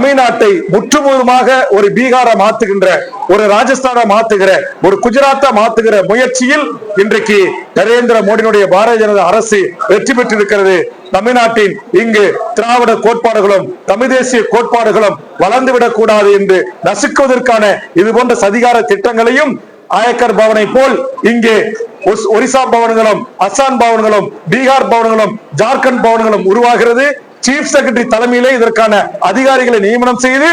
தமிழ்நாட்டை முற்றுமுழுதாக ஒரு பீகார மாத்துகின்ற ஒரு ராஜஸ்தான மாத்துகிற ஒரு குஜராத்தா மாத்துகிற முயற்சியில் இன்றைக்கு நரேந்திர மோடியினுடைய பாரதிய ஜனதா அரசு வெற்றி பெற்றிருக்கிறது. தமிழ்நாட்டின் இங்கு திராவிட கோட்பாடுகளும் தமிழ் தேசிய கோட்பாடுகளும் வளர்ந்துவிடக் கூடாது என்று நசுக்குவதற்கான இது போன்ற சதிகார திட்டங்களையும் ஆயக்கர் பவனை போல் இங்கே ஒஸ்- ஒரிசா பவன்களும் அஸ்ஸாம் பவன்களும் பீகார் பவன்களும் ஜார்க்கண்ட் பவன்களும் உருவாகிறது. சீஃப் செக்ரட்டரி தலைமையிலே இதற்கான அதிகாரிகளை நியமனம் செய்து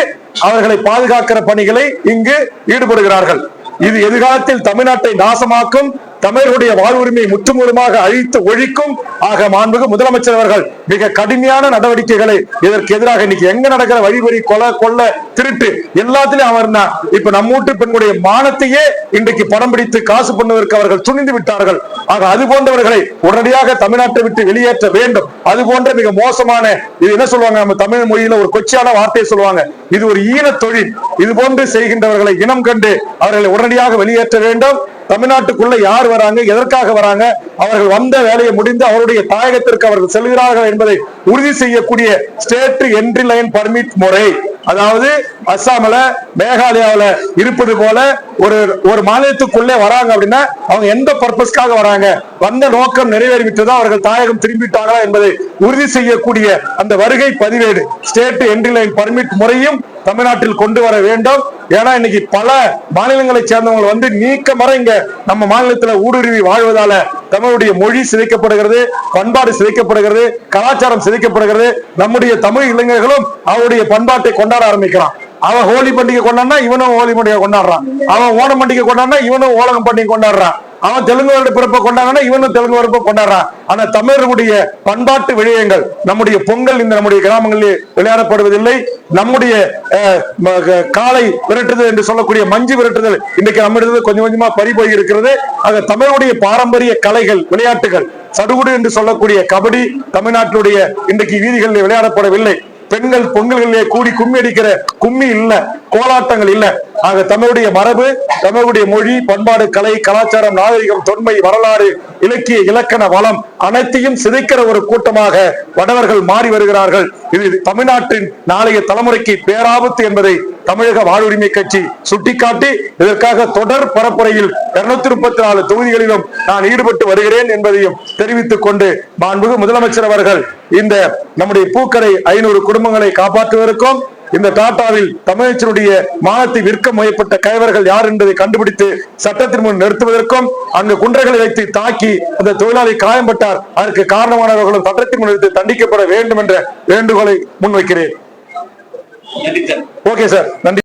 அவர்களை பாதுகாக்கிற பணிகளை இங்கு ஈடுபடுகிறார்கள். இது எதிர்காலத்தில் தமிழ்நாட்டை நாசமாக்கும் தமிழர்களுடைய வாழ்வுரிமையை முற்றுமுழுமாக அழித்து ஒழிக்கும் ஆக மாண்புகு முதலமைச்சர் அவர்கள் மிக கடுமையான நடவடிக்கைகளை இதற்கு எதிராக இன்னைக்கு எங்க நடக்கிற வழிபறி கொலை கொள்ள திருட்டு எல்லாத்திலையும் அவர் தான் இப்ப நம்மூட்டு பெண்களுடைய மானத்தையே இன்றைக்கு படம் பிடித்து காசு பண்ணுவதற்கு அவர்கள் துணிந்து விட்டார்கள். ஆக அது போன்றவர்களை உடனடியாக தமிழ்நாட்டை விட்டு வெளியேற்ற வேண்டும். அது போன்ற மிக மோசமான இது என்ன சொல்லுவாங்க நம்ம தமிழ் மொழியில ஒரு கொச்சியான வார்த்தையை சொல்லுவாங்க இது ஒரு ஈன தொழில். இது போன்று செய்கின்றவர்களை இனம் கண்டு அவர்களை உடனடியாக வெளியேற்ற வேண்டும். தமிழ்நாட்டுக்குள்ள யார் வராங்க எதற்காக வராங்க அவர்கள் வந்த வேலையை முடிந்து அவருடைய தாயகத்திற்கு அவர்கள் செல்கிறார்கள் என்பதை உறுதி செய்யக்கூடிய ஸ்டேட் என்ட்ரி லைன் பர்மிட் முறை. அதாவது அஸ்ஸாமில் மேகாலயாவில் இருப்பது போல ஒரு ஒரு மாநிலத்துக்குள்ளே வராங்க அப்படின்னா அவங்க எந்த பர்பஸ்க்காக வராங்க? வந்த நோக்கம் நிறைவேறிவிட்டதா? அவர்கள் தாயகம் திரும்பிட்டாங்களா என்பதை உறுதி செய்யக்கூடிய அந்த வருகை பதிவேடு ஸ்டேட் என்ட்ரி லைன் பர்மிட் முறையும் தமிழ்நாட்டில் கொண்டு வர வேண்டும். ஏன்னா இன்னைக்கு பல மாநிலங்களை சேர்ந்தவங்க வந்து நீக்க மர இங்க நம்ம மாநிலத்துல ஊடுருவி வாழ்வதால தமிழுடைய மொழி சிதைக்கப்படுகிறது பண்பாடு சிதைக்கப்படுகிறது கலாச்சாரம் சிதைக்கப்படுகிறது. நம்முடைய தமிழ் இளைஞர்களும் அவருடைய பண்பாட்டை கொண்டாட ஆரம்பிக்கிறான். அவன் ஹோலி பண்டிகை கொண்டாடினா இவனும் ஹோலி பண்டிகை கொண்டாடுறான். அவன் ஓணம் பண்டிகை கொண்டாடினா இவனும் ஓலகம் பண்டிகை கொண்டாடுறான். அவன் தெலுங்கு வருட பிறப்பை கொண்டாங்கன்னா இவனும் தெலுங்கு வருப்பை கொண்டாடுறான். ஆனா தமிழர்களுடைய பண்பாட்டு விடயங்கள் நம்முடைய பொங்கல் இந்த நம்முடைய கிராமங்களில் விளையாடப்படுவதில்லை. நம்முடைய காலை காளை விரட்டுதல் என்று சொல்லக்கூடிய மஞ்சு விரட்டுதல் இன்றைக்கு நம்மிடத்தில் கொஞ்சம் கொஞ்சமா பறிபோய் இருக்கிறது. ஆக தமிழுடைய பாரம்பரிய கலைகள் விளையாட்டுகள். சடுகுடு என்று சொல்லக்கூடிய கபடி தமிழ்நாட்டினுடைய இன்றைக்கு வீதிகளில் விளையாடப்படவில்லை. பெண்கள் பொங்கல்களிலே கூடி கும்மி அடிக்கிற கும்மி இல்ல கோலாட்டங்கள் இல்ல. ஆக தமிழுடைய மரபு தமிழுடைய மொழி பண்பாடு கலை கலாச்சாரம் நாகரிகம் தொன்மை வரலாறு இலக்கிய இலக்கண வளம் அனைத்தையும் சிதைக்கிற ஒரு கூட்டமாக வடவர்கள் மாறி வருகிறார்கள். இது தமிழ்நாட்டின் நாளைய தலைமுறைக்கு பேராபத்து என்பதை தமிழக வாழ்வுரிமை கட்சி சுட்டிக்காட்டி இதற்காக தொடர் பரப்புரையில் இருநூத்தி முப்பத்தி நாலு தொகுதிகளிலும் நான் ஈடுபட்டு வருகிறேன் என்பதையும் தெரிவித்துக் கொண்டு மாண்புகு முதலமைச்சர் அவர்கள் இந்த நம்முடைய பூக்கரை ஐநூறு குடும்பங்களை காப்பாற்றுவதற்கும் இந்த டாட்டாவில் தமிழகத்தினுடைய மானத்தை விற்க முயற்பட்ட கைவர்கள் யார் என்பதை கண்டுபிடித்து சட்டத்தின் முன் நிறுத்துவதற்கும் அங்கு குன்றைகளை வைத்து தாக்கி அந்த தொழிலாளி காயம்பட்டார். அதற்கு காரணமானவர்களும் சட்டத்தின் முன் நிறுத்தி தண்டிக்கப்பட வேண்டும் என்ற வேண்டுகோளை முன்வைக்கிறேன். Okay sir. நன்றி.